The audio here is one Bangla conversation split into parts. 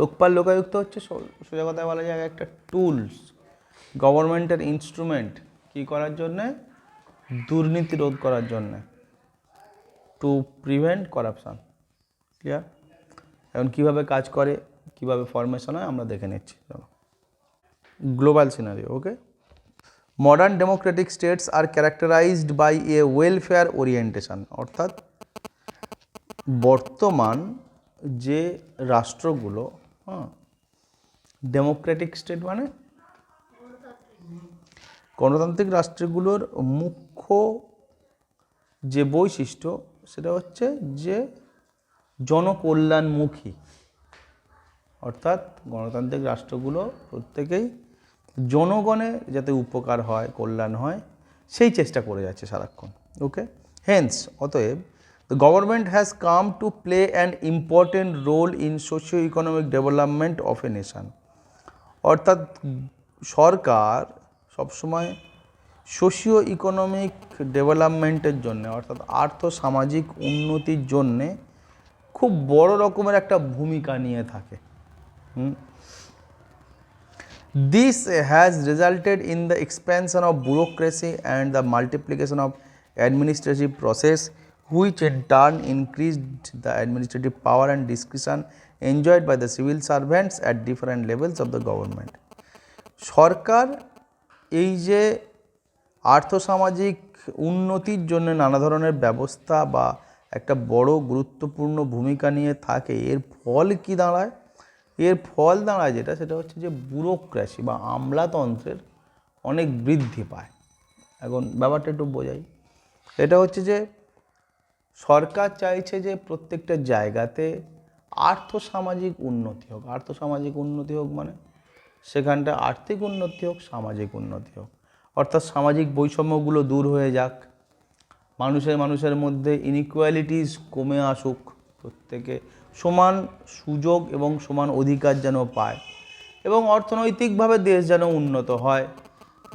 লোকপাল লোকায়ুক্ত হচ্ছে সোজা কথায় বলা যায় একটা টুলস গভর্নমেন্টের ইনস্ট্রুমেন্ট কী করার জন্যে? দুর্নীতি রোধ করার জন্যে। টু প্রিভেন্ট করাপশান ক্লিয়ার এখন কীভাবে কাজ করে, কীভাবে ফরমেশন হয় আমরা দেখে নিচ্ছি, চলো। Global scenery okay modern democratic states are characterized by a welfare orientation অর্থাৎ বর্তমান যে রাষ্ট্রগুলো হ্যাঁ। ডেমোক্রেটিক স্টেট মানে? গণতান্ত্রিক রাষ্ট্রগুলোর মুখ্য যে বৈশিষ্ট্য, সেটা হচ্ছে যে জনকল্যাণমুখী। অর্থাৎ গণতান্ত্রিক রাষ্ট্রগুলো প্রত্যেকেই জনগণের যাতে উপকার হয়, কল্যাণ হয়, সেই চেষ্টা করে যাচ্ছে সারাক্ষণ। ওকে হেন্স অতএব the government has come to play an important role in socio economic development of a nation অর্থাৎ সরকার সবসময় সোশিও ইকোনমিক ডেভেলপমেন্টের জন্য অর্থাৎ আর্থ সামাজিক উন্নতির জন্যে খুব বড় রকমের একটা ভূমিকা নিয়ে থাকে। This has resulted in the expansion of bureaucracy and the multiplication of administrative process, which in turn increased the administrative power and discretion enjoyed by the civil servants at different levels of the government. সরকার এই যে আর্থসামাজিক উন্নতির জন্য নানা ধরনের ব্যবস্থা বা একটা বড় গুরুত্বপূর্ণ ভূমিকা নিয়ে থাকে, এর ফল কি দাঁড়ায়? এর ফল দাঁড়ায় যেটা, সেটা হচ্ছে যে ব্যুরোক্রাসি বা আমলাতন্ত্রের অনেক বৃদ্ধি পায়। এখন ব্যাপারটা একটু বোঝাই। এটা হচ্ছে যে সরকার চাইছে যে প্রত্যেকটা জায়গাতে আর্থসামাজিক উন্নতি হোক। আর্থসামাজিক উন্নতি হোক মানে সেখানটা আর্থিক উন্নতি হোক, সামাজিক উন্নতি হোক। অর্থাৎ সামাজিক বৈষম্যগুলো দূর হয়ে যাক। মানুষের মানুষের মধ্যে ইনইকুয়ালিটিস কমে আসুক। প্রত্যেকে সমান সুযোগ এবং সমান অধিকার যেন পায় এবং অর্থনৈতিকভাবে দেশ যেন উন্নত হয়।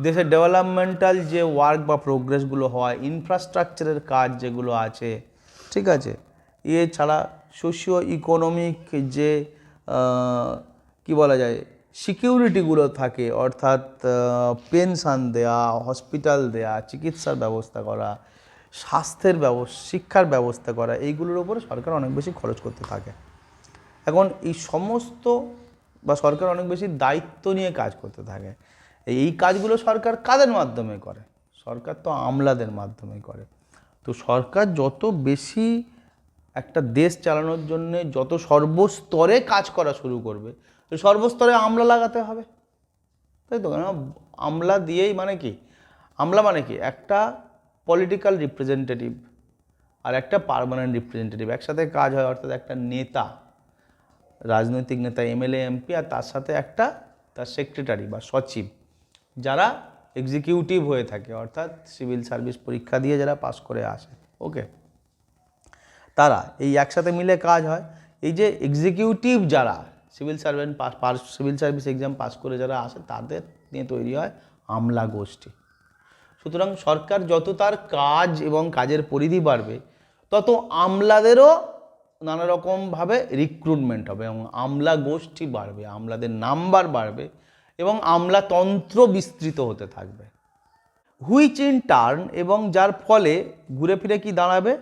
দেশের ডেভেলপমেন্টাল যে ওয়ার্ক বা প্রোগ্রেসগুলো হয় ইনফ্রাস্ট্রাকচারের কাজ যেগুলো আছে ঠিক আছে। এছাড়া সোশিও ইকোনমিক যে কি বলা যায় সিকিউরিটিগুলো থাকে, অর্থাৎ পেনশান দেয়া হসপিটাল দেয়া, চিকিৎসার ব্যবস্থা করা, স্বাস্থ্যের ব্যবস্থা, শিক্ষার ব্যবস্থা করা, এইগুলোর উপরে সরকার অনেক বেশি খরচ করতে থাকে। এখন এই সমস্ত বা সরকার অনেক বেশি দায়িত্ব নিয়ে কাজ করতে থাকে। এই কাজগুলো সরকার কাদের মাধ্যমে করে? সরকার তো আমলাদের মাধ্যমে করে। তো সরকার যত বেশি একটা দেশ চালানোর জন্য যত সর্বস্তরে কাজ করা শুরু করবে সর্বস্তরে আমলা লাগাতে হবে। তাই তো? কেন আমলা দিয়েই মানে কি? আমলা মানে কি? একটা পলিটিক্যাল রিপ্রেজেন্টেটিভ আর একটা পারমানেন্ট রিপ্রেজেন্টেটিভ একসাথে কাজ হয়, অর্থাৎ একটা নেতা, রাজনৈতিক নেতা এমএলএ এমপি আর তার সাথে একটা তার সেক্রেটারি বা সচিব, যারা এক্সিকিউটিভ হয়ে থাকে, অর্থাৎ সিভিল সার্ভিস পরীক্ষা দিয়ে যারা পাস করে আসে। ওকে তারা এই একসাথে মিলে কাজ হয়। এই যে এক্সিকিউটিভ যারা civil servant pass civil service exam pass করে যারা আসে, তাদের নিয়ে তৈরি হয় আমলা গোষ্ঠী। সুতরাং সরকার যত তার কাজ এবং কাজের পরিধি বাড়বে, তত আমলাদেরও নানা রকমভাবে রিক্রুটমেন্ট হবে এবং আমলা গোষ্ঠী বাড়বে, আমলাদের নাম্বার বাড়বে। এবং আমলাতন্ত্র বিস্তৃত হতে থাকবে। হুইচ ইন টার্ন এবং যার ফলে ঘুরে ফিরে কি দাঁড়াবে?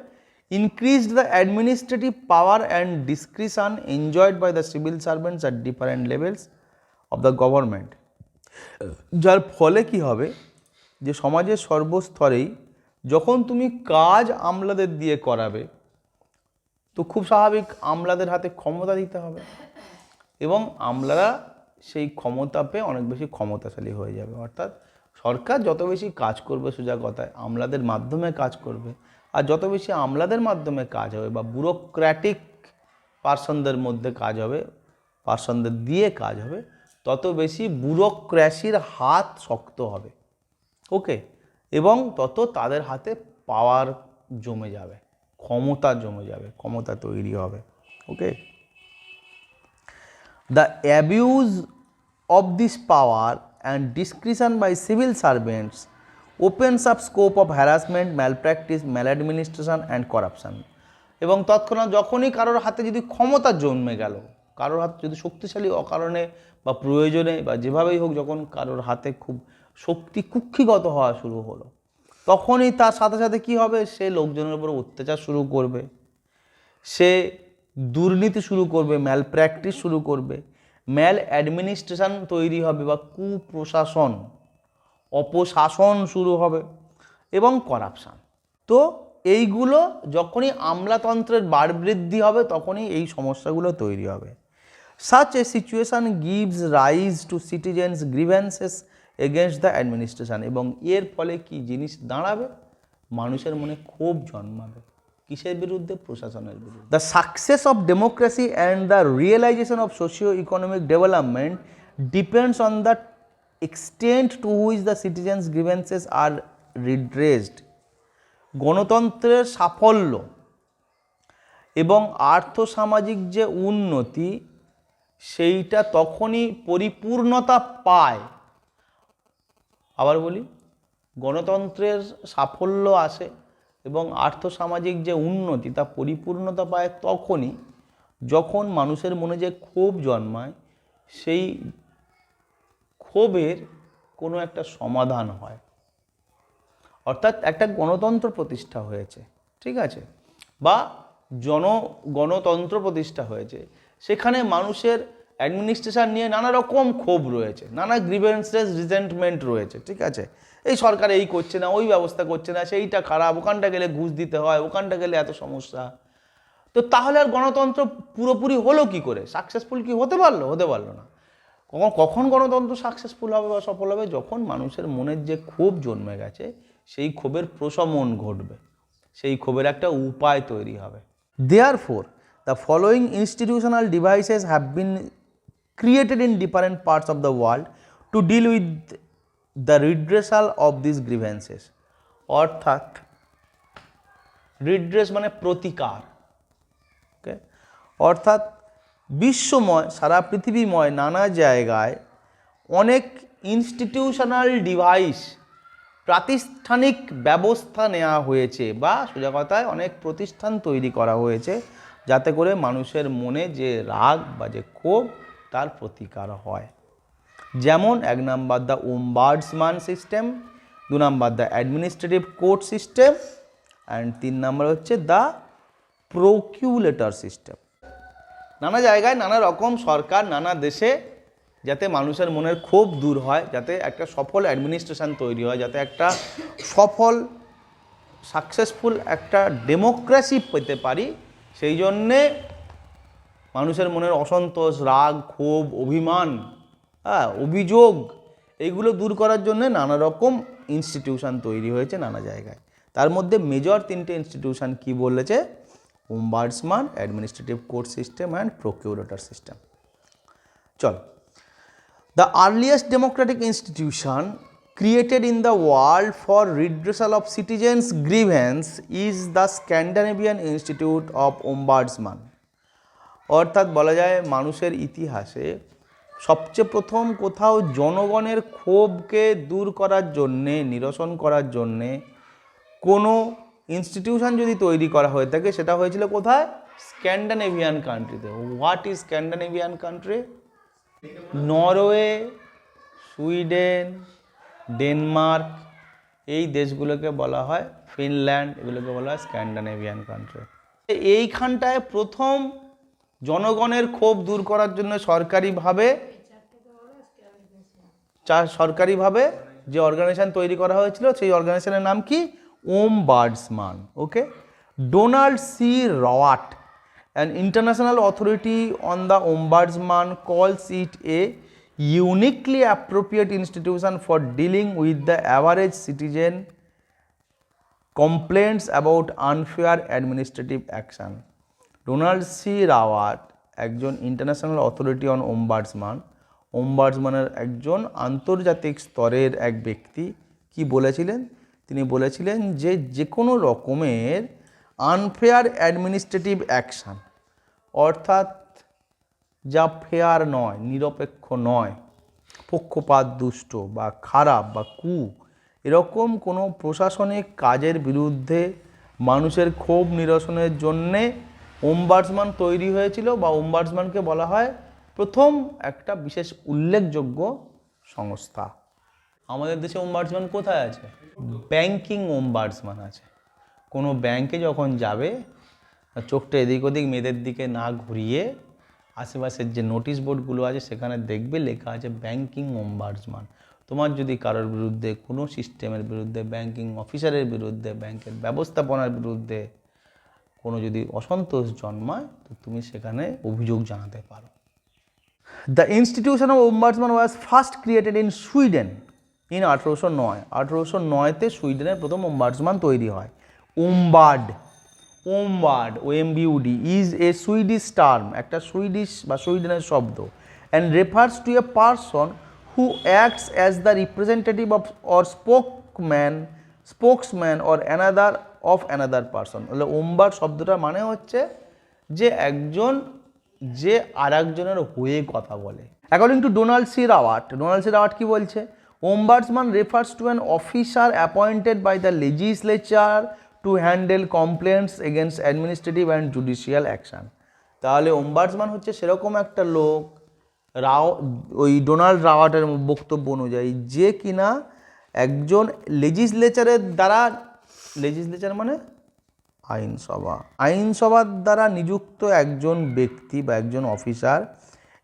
Increased the administrative power and discretion enjoyed by the civil servants at different levels of the government যার ফলে কি হবে? যে সমাজের সর্বস্তরেই যখন তুমি কাজ আমলাদের দিয়ে করাবে, তো খুব স্বাভাবিক আমলাদের হাতে ক্ষমতা দিতে হবে। এবং আমলারা সেই ক্ষমতা পেয়ে অনেক বেশি ক্ষমতাশালী হয়ে যাবে। অর্থাৎ সরকার যত বেশি কাজ করবে সোজা কথায়, আমলাদের মাধ্যমে কাজ করবে। আর যত বেশি আমলাদের মাধ্যমে কাজ হবে বা ব্যুরোক্র্যাটিক পার্সনদের মধ্যে কাজ হবে, পার্সনদের দিয়ে কাজ হবে, তত বেশি ব্যুরোক্র্যাসির হাত শক্ত হবে। ওকে এবং তত তাদের হাতে পাওয়ার জমে যাবে, ক্ষমতা জমে যাবে, ক্ষমতা তৈরি হবে। ওকে The abuse of this power and discretion by civil servants opens up scope of harassment, malpractice, maladministration and corruption. এবং তৎক্ষণাৎ যখনই কারোর হাতে যদি ক্ষমতা জন্মে গেল কারোর হাত যদি শক্তিশালী অকারণে বা প্রয়োজনে বা যেভাবেই হোক যখন কারোর হাতে খুব শক্তি কুক্ষিগত হওয়া শুরু হলো তখনই তার সাথে সাথে কি হবে সে লোকজনের উপর অত্যাচার শুরু করবে সে দুর্নীতি শুরু করবে ম্যাল প্র্যাকটিস শুরু করবে ম্যাল অ্যাডমিনিস্ট্রেশন তৈরি হবে বা কুপ্রশাসন, অপশাসন শুরু হবে এবং করাপশান তো এইগুলো যখনই আমলাতন্ত্রের বাড় বৃদ্ধি হবে, তখনই এই সমস্যাগুলো তৈরি হবে। Such a situation gives rise to citizens grievances against the administration এবং এর ফলে কি জিনিস দাঁড়াবে? মানুষের মনে ক্ষোভ জন্মাবে। কিসের বিরুদ্ধে? প্রশাসনের বিরুদ্ধে। The success of democracy and the realization of socio economic development depends on the extent to which the citizens grievances are redressed গণতন্ত্রের সাফল্য এবং আর্থসামাজিক যে উন্নতি, সেইটা তখনই পরিপূর্ণতা পায়। আবার বলি, গণতন্ত্রের সাফল্য আসে এবং আর্থসামাজিক যে উন্নতি তা পরিপূর্ণতা পায় তখনই যখন মানুষের মনে যে ক্ষোভ জন্মায়, সেই ক্ষোভের কোনো একটা সমাধান হয়। অর্থাৎ একটা গণতন্ত্র প্রতিষ্ঠা হয়েছে, ঠিক আছে? বা জন, গণতন্ত্র প্রতিষ্ঠা হয়েছে। সেখানে মানুষের অ্যাডমিনিস্ট্রেশন নিয়ে নানা রকম ক্ষোভ রয়েছে, নানা গ্রিভেন্সেস রিজেন্টমেন্ট রয়েছে, ঠিক আছে? এই সরকার এই করছে না, ওই ব্যবস্থা করছে না, সেইটা খারাপ, ওখানটা গেলে ঘুষ দিতে হয়, ওখানটা গেলে এত সমস্যা। তো তাহলে আর গণতন্ত্র পুরোপুরি হলো কি করে? সাকসেসফুল কি হতে পারল? হতে পারল না। কখন কখন গণতন্ত্র সাকসেসফুল হবে বা সফল হবে? যখন মানুষের মনের যে ক্ষোভ জন্মে গেছে, সেই ক্ষোভের প্রশমন ঘটবে। সেই ক্ষোভের একটা উপায় তৈরি হবে। Therefore the following institutional devices have been created in different parts of the world to deal with the redressal of this grievances অর্থাৎ রিড্রেস মানে প্রতিকার ওকে অর্থাৎ, বিশ্বময়, সারা পৃথিবীময়, নানা জায়গায় অনেক ইনস্টিটিউশনাল ডিভাইস প্রাতিষ্ঠানিক ব্যবস্থা নেওয়া হয়েছে বা সোজা কথায় অনেক প্রতিষ্ঠান তৈরি করা হয়েছে যাতে করে মানুষের মনে যে রাগ বা যে ক্ষোভ, তার প্রতিকার হয়। যেমন এক নাম্বার দ্য ওমবার্ডসমান সিস্টেম দু number the administrative court system and তিন নাম্বার হচ্ছে দ্য প্রকিউলেটর সিস্টেম নানা জায়গায় নানা রকম সরকার, নানা দেশে যাতে মানুষের মনের ক্ষোভ দূর হয়, যাতে একটা সফল অ্যাডমিনিস্ট্রেশন তৈরি হয়, যাতে একটা সফল সাকসেসফুল একটা ডেমোক্রেসি পেতে পারি, সেই জন্যে মানুষের মনের অসন্তোষ, রাগ, ক্ষোভ, অভিমান হ্যাঁ অভিযোগ, এইগুলো দূর করার জন্য নানা রকম ইনস্টিটিউশন তৈরি হয়েছে নানা জায়গায়। তার মধ্যে মেজর তিনটে ইনস্টিটিউশন কি বলেছে? Ombudsman administrative court system and procurator system চল। The earliest democratic institution created in the world for redressal of citizens' grievance is the Scandinavian Institute of Ombudsman. অর্থাৎ বলা যায় মানুষের ইতিহাসে সবচেয়ে প্রথম কোথাও জনগণের ক্ষোভকে দূর করার জন্যে, নিরসন করার জন্যে কোনো ইনস্টিটিউশন যদি তৈরি করা হয়ে থাকে, সেটা হয়েছিল কোথায়? স্ক্যান্ডানেভিয়ান কান্ট্রিতে what is Scandinavian country Norway Sweden Denmark এই দেশগুলোকে বলা হয় ফিনল্যান্ড এগুলোকে বলা হয় স্ক্যান্ডানেভিয়ান কান্ট্রি এইখানটায় প্রথম জনগণের ক্ষোভ দূর করার জন্য সরকারিভাবে চা, সরকারিভাবে যে অর্গানাইজেশন তৈরি করা হয়েছিল, সেই অর্গানাইজেশনের নাম কি? Ombudsman okay Donald C Rowat an international authority on the ombudsman calls it a uniquely appropriate institution for dealing with the average citizen complaints about unfair administrative action Donald C Rowat একজন ইন্টারন্যাশনাল অথরিটি অন ওম্বার্ডসমান ওম্বার্সমানের একজন আন্তর্জাতিক স্তরের এক ব্যক্তি কি বলেছিলেন? তিনি বলেছিলেন যে যে কোনো রকমের আনফেয়ার অ্যাডমিনিস্ট্রেটিভ অ্যাকশান অর্থাৎ যা ফেয়ার নয়, নিরপেক্ষ নয়, পক্ষপাত, দুষ্ট বা খারাপ বা কু, এরকম কোনো প্রশাসনিক কাজের বিরুদ্ধে মানুষের ক্ষোভ নিরসনের জন্যে ওমবার্সমান তৈরি হয়েছিল বা ওমবার্সমানকে বলা হয় প্রথম একটা বিশেষ উল্লেখযোগ্য সংস্থা। আমাদের দেশে ওমবার্সমান কোথায় আছে? ব্যাংকিং ওমবার্সমান আছে। কোনো ব্যাংকে যখন যাবে, চোখটা এদিক ওদিক মেয়েদের দিকে না ঘুরিয়ে আশেপাশের যে নোটিশ বোর্ডগুলো আছে, সেখানে দেখবে লেখা আছে ব্যাংকিং ওমবার্সমান তোমার যদি কারোর বিরুদ্ধে, কোনো সিস্টেমের বিরুদ্ধে ব্যাংকিং অফিসারের বিরুদ্ধে ব্যাংকের ব্যবস্থাপনার বিরুদ্ধে কোনো যদি অসন্তোষ জন্মায়, তো তুমি সেখানে অভিযোগ জানাতে পারো। The institution of ombudsman was first created in Sweden in আঠেরোশো নয়। আঠেরোশো নয়তে সুইডেনের প্রথম ওম্বার্সমান তৈরি হয়। Ombud ombud O M B U D is a Swedish term একটা সুইডিশ বা সুইডেনের শব্দ and refers to a person who acts as the representative of or spokesman spokesman or another of another person তাহলে ওমবার শব্দটার মানে হচ্ছে যে একজন যে আর একজনের হয়ে কথা বলে। According to Donald C Rowat Donald C Rowat কি বলছে? Ombudsman refers to an officer appointed by the legislature to handle complaints against administrative and judicial action তাহলে ওমবার্সমান হচ্ছে সেরকম একটা লোক, রাও, ওই ডোনাল্ড রাওয়াটের বক্তব্য অনুযায়ী যে কিনা একজন লেজিসলেচারের দ্বারা লেজিসলেচার মানে আইনসভা। আইনসভার দ্বারা নিযুক্ত একজন ব্যক্তি বা একজন অফিসার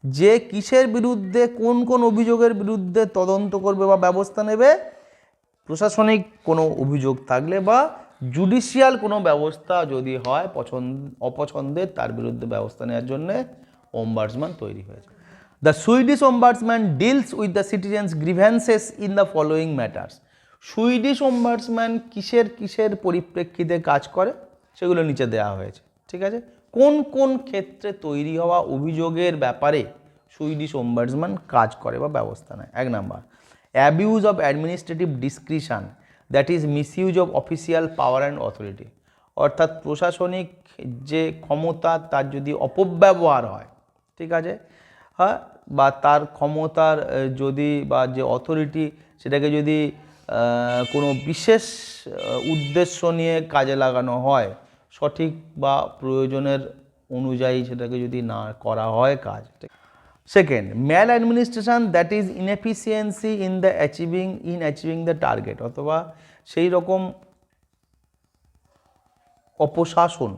যে কিসের বিরুদ্ধে, কোন কোন অভিযোগের বিরুদ্ধে তদন্ত করবে বা ব্যবস্থা নেবে, প্রশাসনিক কোনো অভিযোগ থাকলে বা জুডিশিয়াল কোনো ব্যবস্থা যদি হয়, পছন্দ, অপছন্দের, তার বিরুদ্ধে ব্যবস্থা নেওয়ার জন্যে ওমবার্সমান তৈরি হয়েছে। The Swedish ombudsman deals with the citizens grievances in the following matters Swedish ombudsman কিসের কিসের পরিপ্রেক্ষিতে কাজ করে? সেগুলো নিচে দেওয়া হয়েছে, ঠিক আছে? কোন কোন ক্ষেত্রে তৈরি হওয়া অভিযোগের ব্যাপারে সুইডিশ ওমবার্সম্যান কাজ করে বা ব্যবস্থা নেয়? এক number, abuse of administrative discretion, that is misuse of official power and authority, অর্থাৎ প্রশাসনিক যে ক্ষমতা তার যদি অপব্যবহার হয়, ঠিক আছে? হ্যাঁ বা তার ক্ষমতার যদি বা যে অথরিটি সেটাকে যদি কোনো বিশেষ উদ্দেশ্য নিয়ে কাজে লাগানো হয় সঠিক বা প্রয়োজনের অনুযায়ী সেটাকে যদি না করা হয় কাজ। Second maladministration that is inefficiency in the achieving in achieving the target অথবা সেই রকম অপশাসন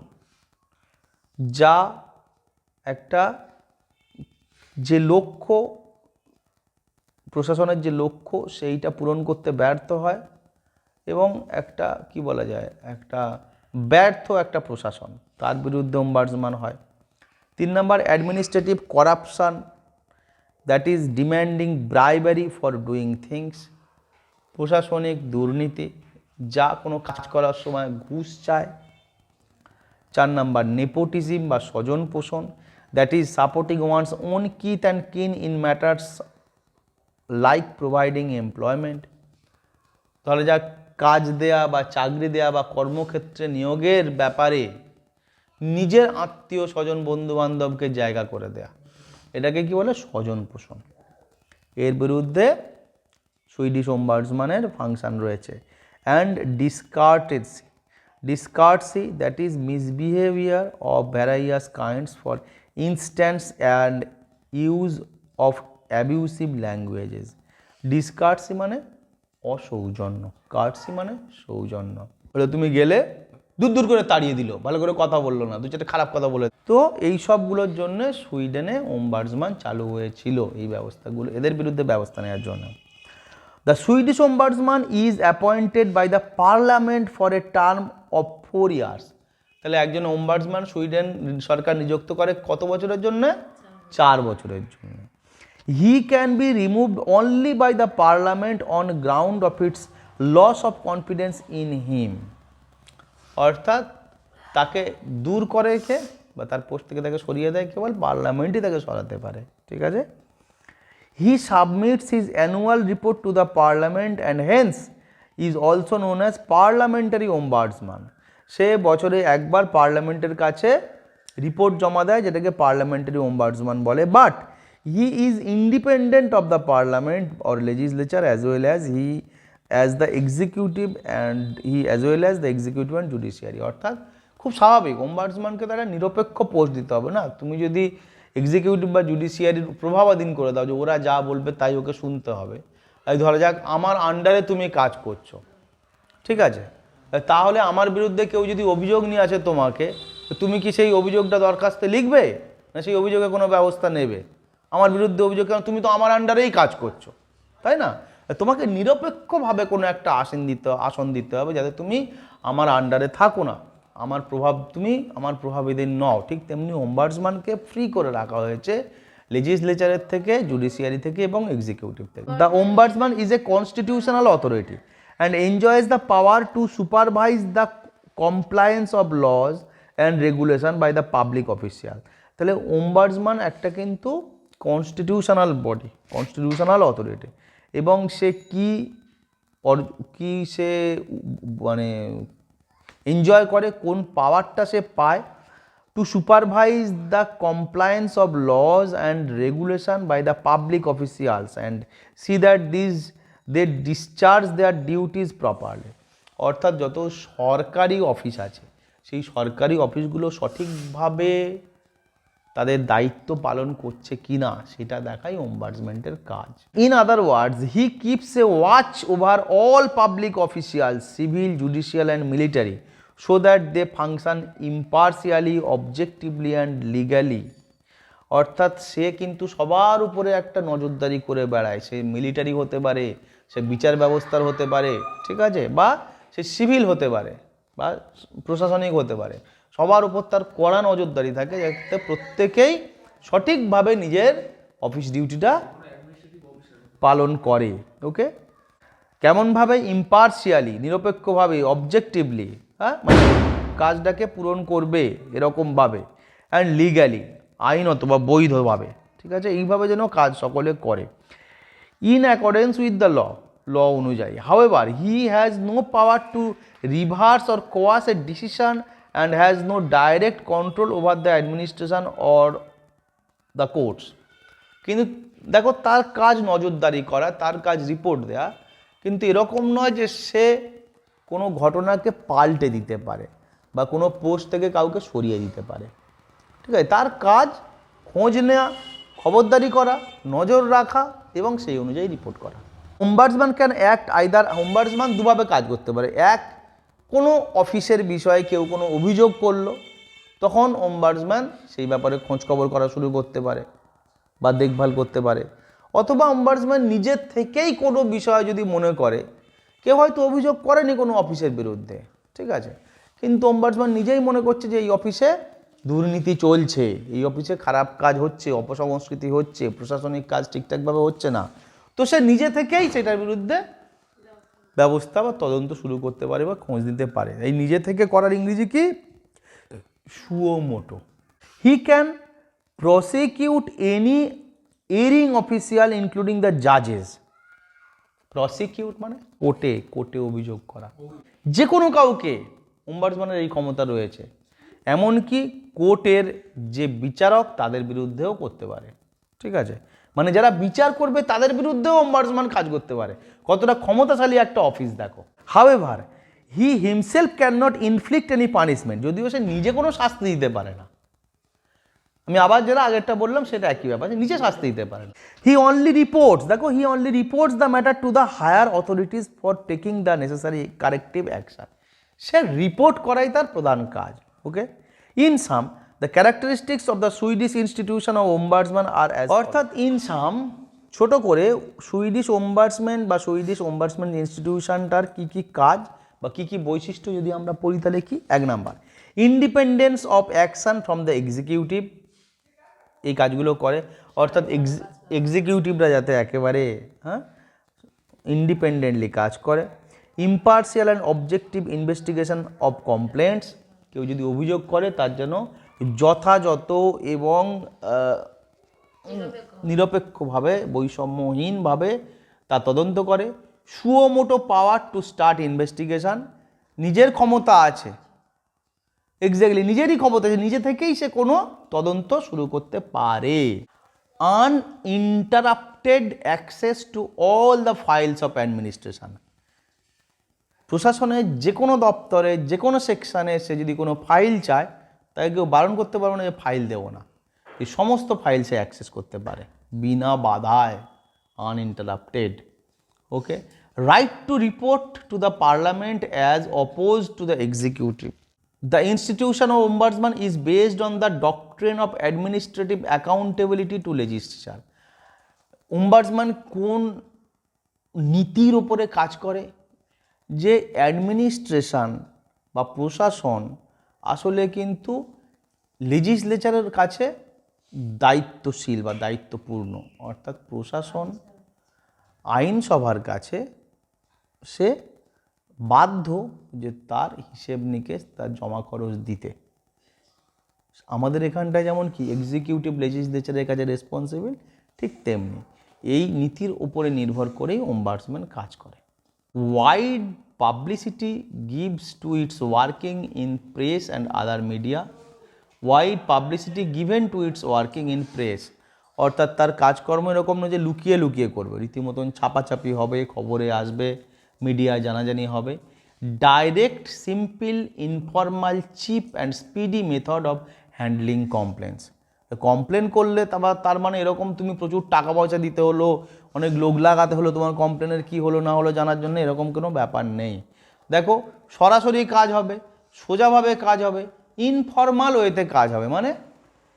যা একটা যে লক্ষ্য, প্রশাসনের যে লক্ষ্য সেইটা পূরণ করতে ব্যর্থ হয় এবং একটা, কি বলা যায়, একটা ব্যর্থ একটা প্রশাসন, তার বিরুদ্ধে অম্বার্সমান হয়। তিন number administrative corruption that is demanding bribery for doing things প্রশাসনিক দুর্নীতি, যা কোনো কাজ করার সময় ঘুষ চায়। চার নাম্বার নেপোটিজম বা স্বজন পোষণ that is supporting one's own kith and kin in matters like providing employment তাহলে যা কাজ দেয়া বা চাকরি দেয়া বা কর্মক্ষেত্রে নিয়োগের ব্যাপারে নিজের আত্মীয় স্বজন বন্ধু বান্ধবকে জায়গা করে দেয়া। এটাকে কি বলে? স্বজন পোষণ। এর বিরুদ্ধে সুইডিশ ওম্বার্সমানের ফাংশন রয়েছে। And discourtesy. Discourtesy, that is misbehaviour of various kinds for instance and use of abusive languages. Discourtesy মানে অসৌজন্য। কার্টসি মানে সৌজন্য। বলে তুমি গেলে দূর দূর করে তাড়িয়ে দিল ভালো করে কথা বলল না দু চারটে খারাপ কথা বলে। তো এই সবগুলোর জন্য সুইডেনে ওম্বার্সমান চালু হয়েছিল এই ব্যবস্থাগুলো এদের বিরুদ্ধে ব্যবস্থা নেওয়ার জন্য। The Swedish Ombudsman is appointed by the parliament for a term of four years তাহলে একজন ওম্বার্সমান সুইডেন সরকার নিযুক্ত করে কত বছরের জন্য? চার বছরের জন্য। He can be removed only by the parliament on ground of its loss of confidence in him অর্থাৎ তাকে দূর করে কে বা তার পোস্ট থেকে তাকে সরিয়ে দেয় কেবল পার্লামেন্টই তাকে সরাতে পারে। ঠিক আছে? He submits his annual report to the parliament and hence is also known as parliamentary ombudsman সে বছরে একবার পার্লামেন্টের কাছে রিপোর্ট জমা দেয়, যেটাকে পার্লামেন্টারি ওম্বার্সমান বলে। But he is independent of the parliament or legislature as well as he as the executive and he as well as the executive and judiciary অর্থাৎ খুব স্বাভাবিক ওম্বার্সম্যানকে তারা নিরপেক্ষ পোস্ট দিতে হবে না। তুমি যদি এক্সিকিউটিভ বা জুডিশিয়ারির প্রভাবাধীন করে দাও যে ওরা যা বলবে তাই ওকে শুনতে হবে। এই ধরা যাক আমার আন্ডারে তুমি কাজ করছ। ঠিক আছে? তাহলে আমার বিরুদ্ধে কেউ যদি অভিযোগ নিয়ে আসে তোমাকে তুমি কি সেই অভিযোগটা দরখাস্তে লিখবে? না সেই অভিযোগে কোনো ব্যবস্থা নেবে? আমার বিরুদ্ধে অভিযোগ কেন? তুমি তো আমার আন্ডারেই কাজ করছ। তাই না? তোমাকে নিরপেক্ষভাবে কোনো একটা আসন দিতে আসন দিতে হবে যাতে তুমি আমার আন্ডারে থাকো না। আমার প্রভাব তুমি আমার প্রভাবিধীন নও। ঠিক তেমনি ওম্বার্সম্যানকে ফ্রি করে রাখা হয়েছে লেজিসলেচারের থেকে জুডিশিয়ারি থেকে এবং এক্সিকিউটিভ থেকে। The ombudsman is a constitutional authority and enjoys the power to supervise the compliance of laws and regulation by the public official তাহলে ওম্বার্সম্যান একটা কিন্তু কনস্টিটিউশনাল বডি কনস্টিটিউশনাল অথরিটি এবং সে কি কি সে মানে এনজয় করে, কোন পাওয়ারটা সে পায়? To supervise the compliance of laws and regulation by the public officials and see that this they discharge their duties properly অর্থাৎ যত সরকারি অফিস আছে, সেই সরকারি অফিসগুলো সঠিকভাবে তাদের দায়িত্ব পালন করছে কি না, সেটা দেখাই ওম্বার্সমেন্টের কাজ। In other words he keeps a watch over all public official civil judicial and military so that they function impartially objectively and legally অর্থাৎ সে কিন্তু সবার উপরে একটা নজরদারি করে বেড়ায়। সে মিলিটারি হতে পারে, সে বিচার ব্যবস্থার হতে পারে, ঠিক আছে? বা সে সিভিল হতে পারে, বা প্রশাসনিক হতে পারে। সবার উপর তার কড়া নজরদারি থাকে যাতে প্রত্যেকেই সঠিকভাবে নিজের অফিস ডিউটিটা পালন করে ওকে কেমনভাবে ইম্পার্সিয়ালি নিরপেক্ষভাবে অবজেক্টিভলি হ্যাঁ? মানে কাজটাকে পূরণ করবে এরকমভাবে অ্যান্ড লিগ্যালি আইনত বা বৈধভাবে, ঠিক আছে? এইভাবে যেন কাজ সকলে করে। In accordance with the law law অনুযায়ী। However he has no power to reverse or quash a decision and has no direct control over the administration or the courts কিন্তু দেখো, তার কাজ নজরদারি করা, তার কাজ রিপোর্ট দেয়া, কিন্তু এরকম নয় যে সে কোনো ঘটনাকে পাল্টে দিতে পারে বা কোনো পোস্ট থেকে কাউকে সরিয়ে দিতে পারে। ঠিক আছে? তার কাজ খোঁজ নেওয়া খবরদারি করা, নজর রাখা এবং সেই অনুযায়ী রিপোর্ট করা। Ombudsman can act either ombudsman দুভাবে কাজ করতে পারে। এক কোনো অফিসের বিষয়ে কেউ কোনো অভিযোগ করল, তখন ওম্বার্সম্যান সেই ব্যাপারে খোঁজখবর করা শুরু করতে পারে বা দেখভাল করতে পারে। অথবা অম্বার্সম্যান নিজের থেকেই কোনো বিষয় যদি মনে করে, কেউ হয়তো অভিযোগ করেনি কোনো অফিসের বিরুদ্ধে, ঠিক আছে? কিন্তু অম্বার্সম্যান নিজেই মনে করছে যে এই অফিসে দুর্নীতি চলছে, এই অফিসে খারাপ কাজ হচ্ছে, অপসংস্কৃতি হচ্ছে, প্রশাসনিক কাজ ঠিকঠাকভাবে হচ্ছে না। তো সে নিজে থেকেই সেটার বিরুদ্ধে ব্যবস্থা বা তদন্ত শুরু করতে পারে বা খোঁজ দিতে পারে। এই নিজে থেকে করার ইংরেজি কি? Suo motu he can prosecute any erring official including the জাজেস prosecute মানে কোর্টে কোর্টে অভিযোগ করা। যে কোনো কাউকে ওম্বার্সম্যানের এই ক্ষমতা রয়েছে। এমনকি কোর্টের যে বিচারক, তাদের বিরুদ্ধেও করতে পারে। ঠিক আছে? মানে যারা বিচার করবে তাদের বিরুদ্ধেও ওম্বার্সম্যান কাজ করতে পারে। কতটা ক্ষমতাশালী একটা অফিস দেখো। However he himself can not inflict any punishment যদিও সে নিজে কোনো শাস্তি দিতে পারে না। আমি আবার যেটা আগেরটা বললাম, সেটা একই ব্যাপার নিজে শাস্তি দিতে পারেন হি অনলি রিপোর্টস দেখো he only reports the matter to the higher authorities for taking the necessary corrective action say report করাই তার প্রধান কাজ okay in sum the characteristics of the Swedish institution of ombudsman are অর্থাৎ ইন সাম, ছোট করে সুইডিশ ওম্বার্সম্যান বা সুইডিশ ওম্বার্সম্যান ইনস্টিটিউশনটার কী কী কাজ বা কী কী বৈশিষ্ট্য যদি আমরা পড়ি তাহলে কি? এক number independence of action from the executive এই কাজগুলো করে। অর্থাৎ এক্সিকিউটিভরা যাতে একেবারে হ্যাঁ ইন্ডিপেন্ডেন্টলি কাজ করে। Impartial and objective investigation of complaints কেউ যদি অভিযোগ করে তার জন্য যথাযথ এবং নিরপেক্ষভাবে বৈষম্যহীনভাবে তা তদন্ত করে। Suo motu power to start investigation নিজের ক্ষমতা আছে। এক্স্যাক্টলি নিজেরই ক্ষমতা আছে। নিজে থেকেই সে কোনো তদন্ত শুরু করতে পারে। Un uninterrupted access to all the files of administration প্রশাসনের যে কোনো দপ্তরে যে কোনো সেকশানে সে যদি কোনো ফাইল চায় তাকে কেউ বারণ করতে পারবে না যে ফাইল দেবো না। এই সমস্ত ফাইল সে অ্যাক্সেস করতে পারে। বিনা বাধায় uninterrupted okay right to report to the parliament as oppose to the executive the institution of ombudsman is based on the doctrine of administrative accountability to legislature ombudsman কোন নীতির ওপরে কাজ করে? যে অ্যাডমিনিস্ট্রেশন বা প্রশাসন আসলে কিন্তু লেজিসলেচারের কাছে দায়িত্বশীল বা দায়িত্বপূর্ণ, অর্থাৎ প্রশাসন, আইনসভার কাছে সে বাধ্য যে তার হিসেব নিকেশ, তার জমা খরচ দিতে। আমাদের এখানটায় যেমন কি এক্সিকিউটিভ লেজিসলেচারের কাছে রেসপন্সিবল ঠিক তেমনি এই নীতির ওপরে নির্ভর করেই ওম্বার্সম্যান কাজ করে। Wide publicity gives to its working in press and other media wide publicity given to its working in press অর্থাৎ তার কাজকর্ম এরকম নয় যে লুকিয়ে লুকিয়ে করবে। রীতিমতন ছাপাছাপি হবে, খবরে আসবে মিডিয়ায় জানাজানি হবে। Direct simple informal cheap and speedy method of handling complaints complain করলে তারপর তার মানে এরকম তুমি প্রচুর টাকা পয়সা দিতে হলো অনেক লোক লাগাতে হলো, তোমার কমপ্লেনের কী হলো, না হলো জানার জন্য এরকম কোনো ব্যাপার নেই। দেখো, সরাসরি কাজ হবে, সোজাভাবে কাজ হবে ইনফর্মাল ওয়েতে কাজ হবে মানে?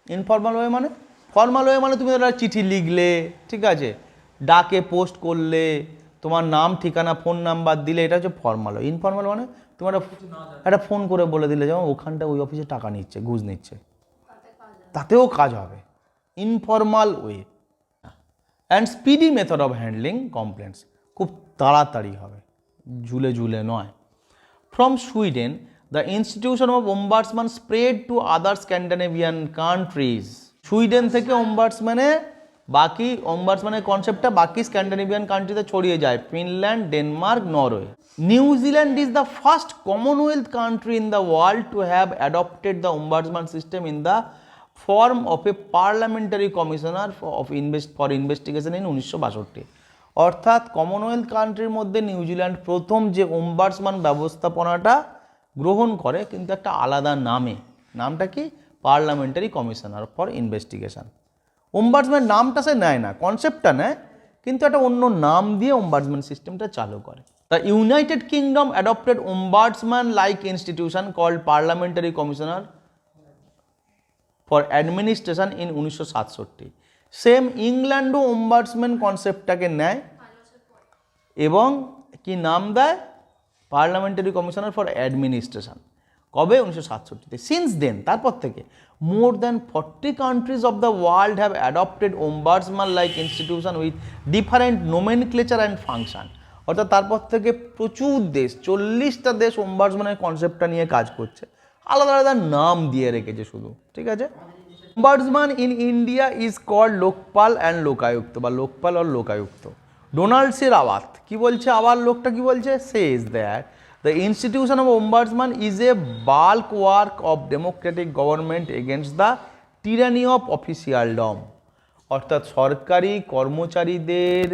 ইনফর্মাল ওয়ে মানে? ফর্মাল ওয়ে মানে তুমি একটা চিঠি লিখলে, ঠিক আছে? ডাকে পোস্ট করলে, তোমার নাম, ঠিকানা ফোন নাম্বার দিলে, এটা হচ্ছে ফর্মাল ওয়ে ইনফর্মাল মানে? তোমার একটা ফোন করে বলে দিলে, যেমন ওখানটা ওই অফিসে টাকা নিচ্ছে, ঘুষ নিচ্ছে। তাতেও কাজ হবে। Informal way and speedy method of handling complaints খুব তাড়াতাড়ি হবে। ঝুলে ঝুলে নয়। From Sweden the institution of ombudsman spread to other Scandinavian countries Sweden থেকে ওম্বার্সম্যানে বাকি ওম্বার্সম্যানের কনসেপ্টটা বাকি স্ক্যান্ডানেভিয়ান কান্ট্রিতে ছড়িয়ে যায়। Finland Denmark Norway New Zealand is the first Commonwealth country in the world to have adopted the ombudsman system in the form of a parliamentary commissioner of invest for investigation in উনিশশো বাষট্টি। অর্থাৎ কমনওয়েলথ কান্ট্রির মধ্যে নিউজিল্যান্ড প্রথম যে ওম্বার্সমান ব্যবস্থাপনাটা গ্রহণ করে কিন্তু একটা আলাদা নামে। নামটা কি? Parliamentary commissioner for investigation ombudsman নামটা সে নেয় না কনসেপ্টটা নেয়, কিন্তু একটা অন্য নাম দিয়ে ওম্বার্সম্যান সিস্টেমটা চালু করে। The United Kingdom adopted ombudsman like institution called parliamentary commissioner for administration in উনিশশো সাতষট্টি। সেম ইংল্যান্ডও ওম্বার্সম্যান কনসেপ্টটাকে নেয় এবং কি নাম দেয়? পার্লামেন্টারি কমিশনার ফর অ্যাডমিনিস্ট্রেশন কবে? উনিশশো সাতষট্টিতে। সিন্স দেন তারপর থেকে more than forty countries of the world have adopted ombudsman like institution with different nomenclature and function অর্থাৎ তারপর থেকে প্রচুর দেশ, চল্লিশটা দেশ ওম্বার্সমানের কনসেপ্টটা নিয়ে কাজ করছে। আলাদা আলাদা নাম দিয়ে রেখেছে শুধু, ঠিক আছে? Ombudsman in India is called Lokpal and Lokayukta বা লোকপাল আর লোকায়ুক্ত ডোনাল্ড সি রাওয়াত কি বলছে আবার লোকটা, কি বলছে? Says that the institution of ombudsman is a bulwark of democratic government against the tyranny of officialdom অর্থাৎ সরকারি কর্মচারীদের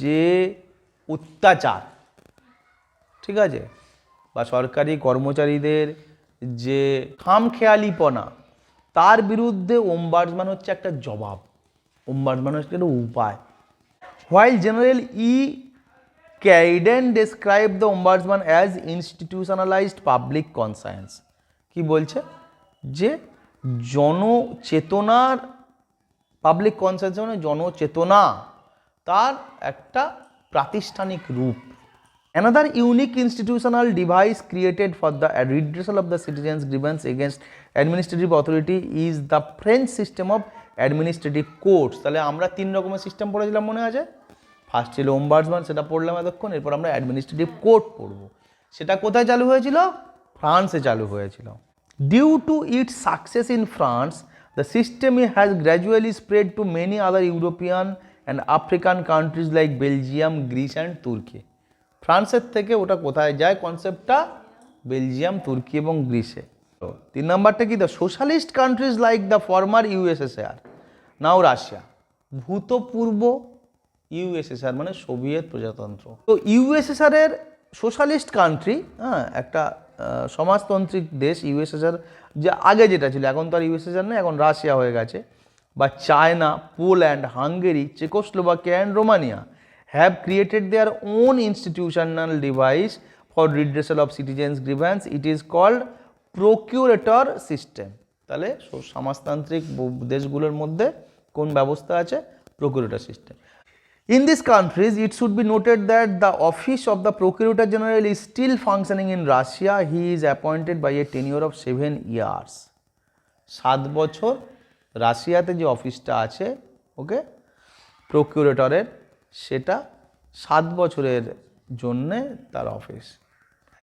যে অত্যাচার, ঠিক আছে? বা সরকারি কর্মচারীদের যে খামখেয়ালিপনা, তার বিরুদ্ধে ওম্বার্সমান হচ্ছে একটা জবাব। ওম্বার্সমান হচ্ছে একটা উপায়। While general E Caiden describe the Ombudsman as institutionalized public conscience কি বলছে? যে জনচেতনার পাবলিক কনসায়েন্স মানে জনচেতনা, তার একটা প্রাতিষ্ঠানিক রূপ। Another unique institutional device created for the redressal of the citizens' grievance against administrative authority is the French system of administrative courts. তাহলে আমরা তিন রকমের সিস্টেম পড়েছিলাম মনে আছে? ফার্স্ট ছিল ওম্বার্সমান সেটা পড়লাম এতক্ষণ, এরপর আমরা অ্যাডমিনিস্ট্রেটিভ কোর্ট পড়ব। সেটা কোথায় চালু হয়েছিল? ফ্রান্সে চালু হয়েছিল। Due to its success in France the system has gradually spread to many other European and African countries like Belgium Greece and Turkey ফ্রান্সের থেকে ওটা কোথায় যায়? কনসেপ্টটা বেলজিয়াম, তুর্কি এবং গ্রিসে। তো তিন নম্বরটা কি? The socialist countries like the former USSR now Russia ভূতপূর্ব USSR মানে সোভিয়েত প্রজাতন্ত্র। তো ইউএসএসআর এর সোশ্যালিস্ট কান্ট্রি হ্যাঁ একটা সমাজতান্ত্রিক দেশ ইউএসএসআর যে আগে যেটা ছিল, এখন তো আর ইউএসএসআর নেই, এখন রাশিয়া হয়ে গেছে। বা China, Poland, Hungary, Czechoslovakia and Romania have created their own institutional device for redressal of citizens grievance it is called procurator system তাহলে সমাজতান্ত্রিক দেশগুলোর মধ্যে কোন ব্যবস্থা আছে? Procurator system In these countries, it should be noted that the office of the Procurator General is still functioning in Russia. He is appointed by a tenure of seven years. সাত বছর রাশিয়াতে যে অফিসটা আছে ওকে প্রকিউরেটরের সেটা সাত বছরের জন্যে তার অফিস